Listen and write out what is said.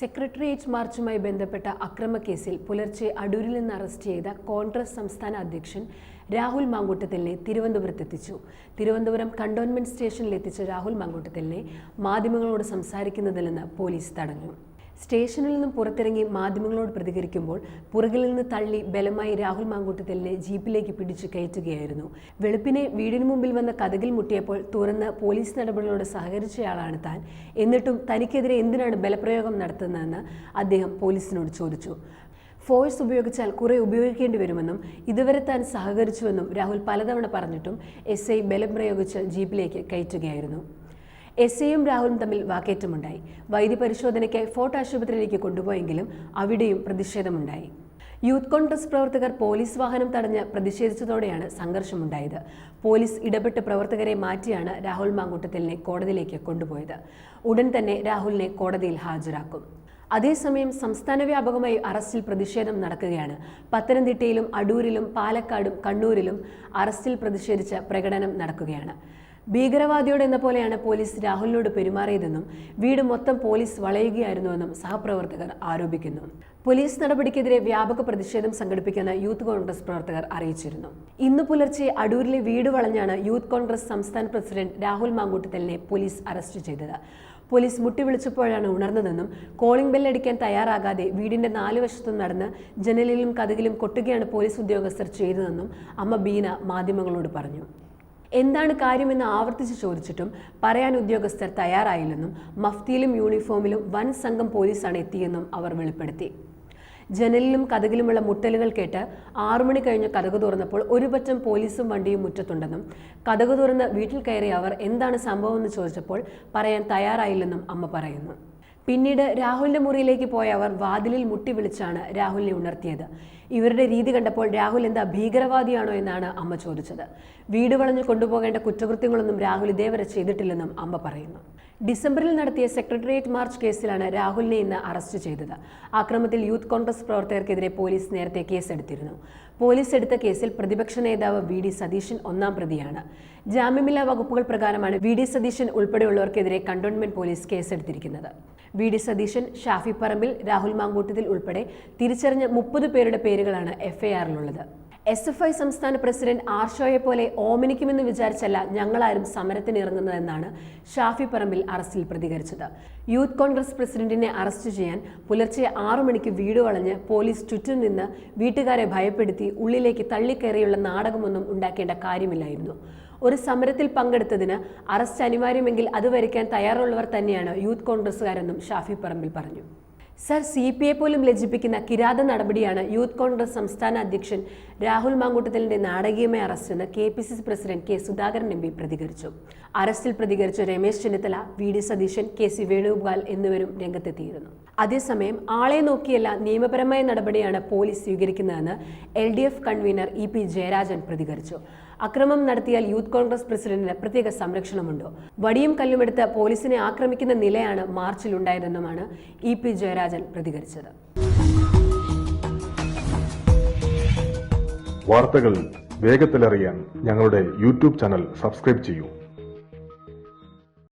Secretariat മാർച്ചുമായി ബന്ധപ്പെട്ട അക്രമക്കേസിൽ പുലർച്ചെ അടൂരിൽ നിന്ന് അറസ്റ്റ് ചെയ്ത കോൺഗ്രസ് സംസ്ഥാന അധ്യക്ഷൻ രാഹുൽ മാങ്കൂട്ടത്തിലിനെ തിരുവനന്തപുരത്തെത്തിച്ചു. തിരുവനന്തപുരം കണ്ടോൺമെന്റ് സ്റ്റേഷനിലെത്തിച്ച രാഹുൽ മാങ്കൂട്ടത്തിലിനെ മാധ്യമങ്ങളോട് സംസാരിക്കുന്നതിൽ നിന്ന് പോലീസ് തടഞ്ഞു. സ്റ്റേഷനിൽ നിന്നും പുറത്തിറങ്ങി മാധ്യമങ്ങളോട് പ്രതികരിക്കുമ്പോൾ പുറകിൽ നിന്ന് തള്ളി ബലമായി രാഹുൽ മാങ്കൂട്ടത്തലിനെ ജീപ്പിലേക്ക് പിടിച്ചു കയറ്റുകയായിരുന്നു. വെളുപ്പിനെ വീടിന് മുമ്പിൽ വന്ന കഥകിൽ മുട്ടിയപ്പോൾ തുറന്ന് പോലീസ് നടപടികളോട് സഹകരിച്ചയാളാണ് താൻ. എന്നിട്ടും തനിക്കെതിരെ എന്തിനാണ് ബലപ്രയോഗം നടത്തുന്നതെന്ന് അദ്ദേഹം പോലീസിനോട് ചോദിച്ചു. ഫോഴ്സ് ഉപയോഗിച്ചാൽ കുറെ ഉപയോഗിക്കേണ്ടി വരുമെന്നും ഇതുവരെ താൻ സഹകരിച്ചുവെന്നും രാഹുൽ പലതവണ പറഞ്ഞിട്ടും എസ് ഐ ബലം പ്രയോഗിച്ച് ജീപ്പിലേക്ക് കയറ്റുകയായിരുന്നു. എസ് രാഹുലും തമ്മിൽ വാക്കേറ്റമുണ്ടായി. വൈദ്യ പരിശോധനയ്ക്കായി ഫോർട്ട് ആശുപത്രിയിലേക്ക് കൊണ്ടുപോയെങ്കിലും അവിടെയും പ്രതിഷേധമുണ്ടായി. യൂത്ത് കോൺഗ്രസ് പ്രവർത്തകർ പോലീസ് വാഹനം തടഞ്ഞ് പ്രതിഷേധിച്ചതോടെയാണ് സംഘർഷമുണ്ടായത്. പോലീസ് ഇടപെട്ട് പ്രവർത്തകരെ മാറ്റിയാണ് രാഹുൽ മാങ്കൂട്ടത്തിലിനെ കോടതിയിലേക്ക് കൊണ്ടുപോയത്. ഉടൻ തന്നെ രാഹുലിനെ കോടതിയിൽ ഹാജരാക്കും. അതേസമയം സംസ്ഥാന വ്യാപകമായി അറസ്റ്റിൽ പ്രതിഷേധം നടക്കുകയാണ്. പത്തനംതിട്ടയിലും അടൂരിലും പാലക്കാടും കണ്ണൂരിലും അറസ്റ്റിൽ പ്രതിഷേധിച്ച് പ്രകടനം നടക്കുകയാണ്. ഭീകരവാദിയോട് എന്ന പോലെയാണ് പോലീസ് രാഹുലിനോട് പെരുമാറിയതെന്നും വീട് മൊത്തം പോലീസ് വളയുകയായിരുന്നുവെന്നും സഹപ്രവർത്തകർ ആരോപിക്കുന്നു. പോലീസ് നടപടിക്കെതിരെ വ്യാപക പ്രതിഷേധം സംഘടിപ്പിക്കുന്ന യൂത്ത് കോൺഗ്രസ് പ്രവർത്തകർ അറിയിച്ചിരുന്നു. ഇന്ന് പുലർച്ചെ അടൂരിലെ വീട് വളഞ്ഞാണ് യൂത്ത് കോൺഗ്രസ് സംസ്ഥാന പ്രസിഡന്റ് രാഹുൽ മാങ്കൂട്ടത്തലിനെ പോലീസ് അറസ്റ്റ് ചെയ്തത്. പോലീസ് മുട്ടി വിളിച്ചപ്പോഴാണ് ഉണർന്നതെന്നും കോളിംഗ് ബെല്ലടിക്കാൻ തയ്യാറാകാതെ വീടിന്റെ നാല് വശത്തും നടന്ന് ജനലിലും കഥകിലും കൊട്ടുകയാണ് പോലീസ് ഉദ്യോഗസ്ഥർ ചെയ്തതെന്നും അമ്മ ബീന മാധ്യമങ്ങളോട് പറഞ്ഞു. എന്താണ് കാര്യമെന്ന് ആവർത്തിച്ച് ചോദിച്ചിട്ടും പറയാൻ ഉദ്യോഗസ്ഥർ തയ്യാറായില്ലെന്നും മഫ്തിയിലും യൂണിഫോമിലും വൻ സംഘം പോലീസാണ് എത്തിയെന്നും അവർ വെളിപ്പെടുത്തി. ജനലിലും കഥകിലുമുള്ള മുട്ടലുകൾ കേട്ട് ആറുമണി കഴിഞ്ഞ് കഥകു തുറന്നപ്പോൾ ഒരുപറ്റം പോലീസും വണ്ടിയും മുറ്റത്തുണ്ടെന്നും കഥകു തുറന്ന് വീട്ടിൽ കയറിയ അവർ എന്താണ് സംഭവം എന്ന് ചോദിച്ചപ്പോൾ പറയാൻ തയ്യാറായില്ലെന്നും അമ്മ പറയുന്നു. പിന്നീട് രാഹുലിന്റെ മുറിയിലേക്ക് പോയ അവർ വാതിലിൽ മുട്ടി വിളിച്ചാണ് രാഹുലിനെ ഉണർത്തിയത്. ഇവരുടെ രീതി കണ്ടപ്പോൾ രാഹുൽ എന്താ ഭീകരവാദിയാണോ എന്നാണ് അമ്മ ചോദിച്ചത്. വീട് വളഞ്ഞു കൊണ്ടുപോകേണ്ട കുറ്റകൃത്യങ്ങളൊന്നും രാഹുൽ ഇതേവരെ ചെയ്തിട്ടില്ലെന്നും അമ്മ പറയുന്നു. ഡിസംബറിൽ നടത്തിയ സെക്രട്ടേറിയറ്റ് മാർച്ച് കേസിലാണ് രാഹുലിനെ ഇന്ന് അറസ്റ്റ് ചെയ്തത്. ആക്രമത്തിൽ യൂത്ത് കോൺഗ്രസ് പ്രവർത്തകർക്കെതിരെ പോലീസ് നേരത്തെ കേസെടുത്തിരുന്നു. പോലീസ് എടുത്ത കേസിൽ പ്രതിപക്ഷ നേതാവ് വി ഡി സതീശൻ ഒന്നാം പ്രതിയാണ്. ജാമ്യമില്ലാ വകുപ്പുകൾ പ്രകാരമാണ് വി ഡി സതീശൻ ഉൾപ്പെടെയുള്ളവർക്കെതിരെ കണ്ടോൺമെന്റ് പോലീസ് കേസെടുത്തിരിക്കുന്നത്. വി ഡി സതീശൻ ഷാഫി പറമ്പിൽ രാഹുൽ മാങ്കൂട്ടത്തിൽ ഉൾപ്പെടെ തിരിച്ചറിഞ്ഞ മുപ്പത് പേരുടെ പേരുകളാണ് എഫ്ഐആറിലുള്ളത്. എസ് എഫ് ഐ സംസ്ഥാന പ്രസിഡന്റ് ആർഷോയെ പോലെ ഓമനിക്കുമെന്ന് വിചാരിച്ചല്ല ഞങ്ങളാരും സമരത്തിന് ഇറങ്ങുന്നതെന്നാണ് ഷാഫി പറമ്പിൽ അറസ്റ്റിൽ പ്രതികരിച്ചത്. യൂത്ത് കോൺഗ്രസ് പ്രസിഡന്റിനെ അറസ്റ്റ് ചെയ്യാൻ പുലർച്ചെ ആറു മണിക്ക് വീട് വളഞ്ഞ് പോലീസ് ചുറ്റും നിന്ന് വീട്ടുകാരെ ഭയപ്പെടുത്തി ഉള്ളിലേക്ക് തള്ളിക്കയറിയുള്ള നാടകമൊന്നും ഉണ്ടാക്കേണ്ട കാര്യമില്ലായിരുന്നു. ഒരു സമരത്തിൽ പങ്കെടുത്തതിന് അറസ്റ്റ് അനിവാര്യമെങ്കിൽ അത് വരയ്ക്കാൻ തയ്യാറുള്ളവർ തന്നെയാണ് യൂത്ത് കോൺഗ്രസ്സുകാരെന്നും ഷാഫി പറമ്പിൽ പറഞ്ഞു. സർ സി പി ഐ പോലും ലജ്ജിപ്പിക്കുന്ന കിരാത നടപടിയാണ് യൂത്ത് കോൺഗ്രസ് സംസ്ഥാന അധ്യക്ഷൻ രാഹുൽ മാങ്കൂട്ടത്തിലിന്റെ നാടകീയമായ അറസ്റ്റെന്ന് K P C C president K Sudhakaran M P പ്രതികരിച്ചു. അറസ്റ്റിൽ പ്രതികരിച്ച Ramesh Chennithala V D Satheesan K C Venugopal എന്നിവരും രംഗത്തെത്തിയിരുന്നു. അതേസമയം ആളെ നോക്കിയല്ല നിയമപരമായ നടപടിയാണ് പോലീസ് സ്വീകരിക്കുന്നതെന്ന് L D F convener E P Jayarajan പ്രതികരിച്ചു. അക്രമം നടത്തിയാൽ യൂത്ത് കോൺഗ്രസ് പ്രസിഡന്റിന് പ്രത്യേക സംരക്ഷണമുണ്ടോ? വടിയും കല്ലുമെടുത്ത് പോലീസിനെ ആക്രമിക്കുന്ന നിലയാണ് മാർച്ചിലുണ്ടായതെന്നുമാണ് ഇ പി ജയരാജൻ പ്രതികരിച്ചത്. വാർത്തകൾ വേഗത്തിലറിയാൻ ഞങ്ങളുടെ യൂട്യൂബ് ചാനൽ സബ്സ്ക്രൈബ് ചെയ്യൂ.